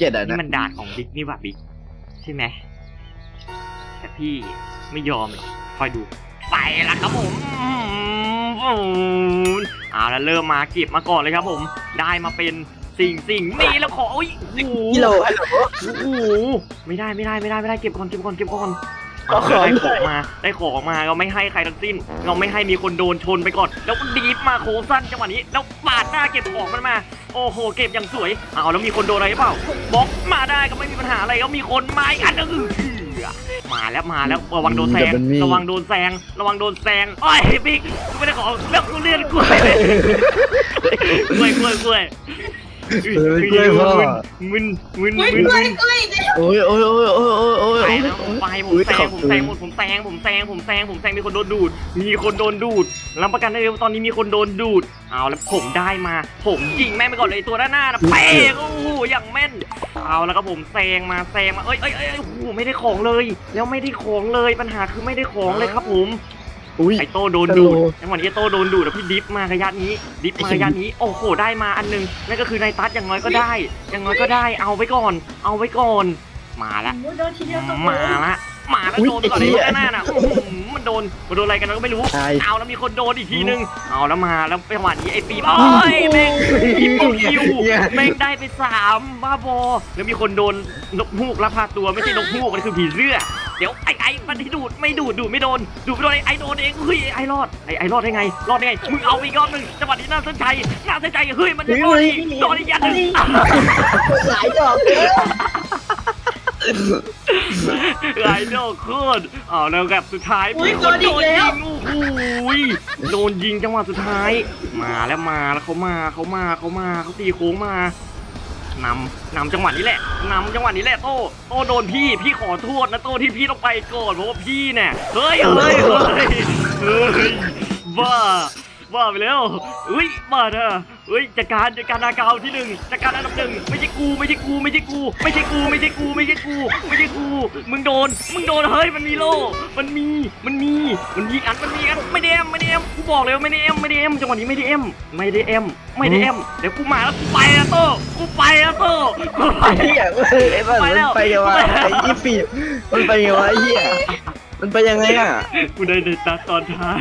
เจ็ดอะนี่นะมันด่านของบิ๊กนี่หว่าบิ๊กใช่ไหมแต่พี่ไม่ยอมหรอกคอยดู ไปละครับผมเอาแล้วเริ่มมาเก็บมาก่อนเลยครับผม ได้มาเป็นสิ่งสิ่งนี้แล้วขออุ้ยโอ้โห กิโลฮัลโหล โอ้โหไม่ได้ไม่ได้ไม่ได้ไม่ได้เก็บก่อนเก็บก่อนเก็บก่อน เอาของได้ของมาได้ของมาเราไม่ให้ใครทั้งสิ้น เราไม่ให้มีคนโดนชนไปก่อน แล้วดีฟมาโค้งสั้นจังหวะนี้ แล้วปาดหน้าเก็บของมันมา โอ้โห เก็บอย่างสวยเอาแล้วมีคนโดนอะไรหรือเปล่าบล็อกมาได้ก็ไม่มีปัญหาอะไรก็มีคนมาอีกอันนึงมาแล้วมาแล้วระวังโดนแซงระวังโดนแซงระวังโดนแซงโอ้ยบิ๊กกูไม่ได้ของแล้วกูเลื่อนกล้วยกล้วยกล้วยกล้วย เออกล้วยพ่อ มึนมึนอุ้ยมึนกล้มึวยนกล้วยเดี๋ยวโอ้ยโอ้ยโอ้ยโอ้ยโอ้ยโอ้ยไปโอ้ยแล้วผมไปผมอุ๊ยแซของบผมคุณแซงหมดผมแซงผมแซงผมแซงผมแซงมีคนโดนดูด มีคนโดนดูดรับประกันได้เลยว่าตอนนี้มีคนโดนดูดเอาแล้วผมได้มา ผมยิงแม่งไปก่อนเลยตัวด้านหน้านะเป้งโอ้โหอย่างแม่นเอาแล้วก็ผมแซงมาแซงมาเอ้ยเอ้ยเอ้ยโอ้โหไม่ได้ของเลย แล้วไม่ได้ของเลยปัญหาคือไม่ได้ของเลยครับผม อุ้ย ไอโต้โดนดูดฮัลโหลจังหวะนี้ไอโต้โดนดูดแล้วพี่ดิฟมาระยะนี้ ดิฟมาระยะนี้ โอ้โห ได้มาอันหนึง นั่นก็คือนายตัดอย่างน้อยก็ได้ อย่างน้อยก็ได้ เอาไว้ก่อน เอาไว้ก่อน มาละ โอ้ยโดนทีเดียวตกมาละมาแล้วอุ๊ยโดนก่อนไอ้เลยเหี้ยหน้าน่ะอื้อหือมันโดนมันโดนอะไรกันเราก็ไม่รู้ ใช่ เอาแล้วมีคนโดนอีกทีนึง เอาแล้วมาแล้วจังหวะนี้ไอ้ปีบโอ้ยแม่งปีบโปคิวเนี่ยแม่งได้ไปสามบ้าบอ แล้วมีคนโดนนกฮูกลักพาตัวไม่ใช่นกฮูกมันคือผีเสื้อ เดี๋ยวไอ้ไอ้มันที่ดูดไม่ดูดดูดไม่โดน ดูดไม่โดนไอ้ไอ้โดนเองเฮ้ยไอ้ไอ้รอดไอ้ไอ้รอดได้ไง รอดได้ไงมึงเอาอีกรอบหนึ่งจังหวะนี้น่าสนใจน่าสนใจเฮ้ยมันจะโดนอีกโดนอีกอย่างหนึงหลายดอกไอ้ดอกโคตรเอาแล้วแบบสุดท้ายอุ้ยมีโดนอีกแล้วโอ้โหยโดนยิงจังหวะสุดท้าย มาแล้วมาแล้วเขามาเขามาเขามาเขาตีโค้งมา นำนำจังหวะนี้แหละนำจังหวะนี้แหละโต้โต้โดนพี่พี่ขอโทษนะโต้ที่พี่ต้องไปก่อนเพราะว่าพี่เนี่ยเฮ้ยเฮ้ยเฮ้ยเฮ้ยบ้าบ้าไปแล้วเฮ้ยบ้าเถอะเฮ้ยจัดการจัดการนาเกาที่หนึ่งจัดการอันดับหนึ่งไม่ใช่กูไม่ใช่กูไม่ใช่กู ไม่ใช่กูไม่ใช่กูไม่ใช่กูไม่ใช่กู มึงโดน มึงโดนเฮ้ยมันมีโล่มันมีมันมีมันมีอันมันมีอันไม่ได้เอ็มไม่ได้เอ็ม บอกเลยว่าไม่ได้เอ็มไม่ได้เอ็มจังหวะนี้ไม่ได้เอ็มไม่ได้เอ็มไม่ได้เอ็มเดี๋ยวกูมาแล้วกูไปแล้วโต้กูไปแล้วโต้กูไปไอ้เหี้ยไอ้บ้านมันไปยังไงวะไอ้ยี่ปีมันไปยังไงวะไอ้เหี้ยมันไปยังไงอะกูได้ในตัดตอนท้าย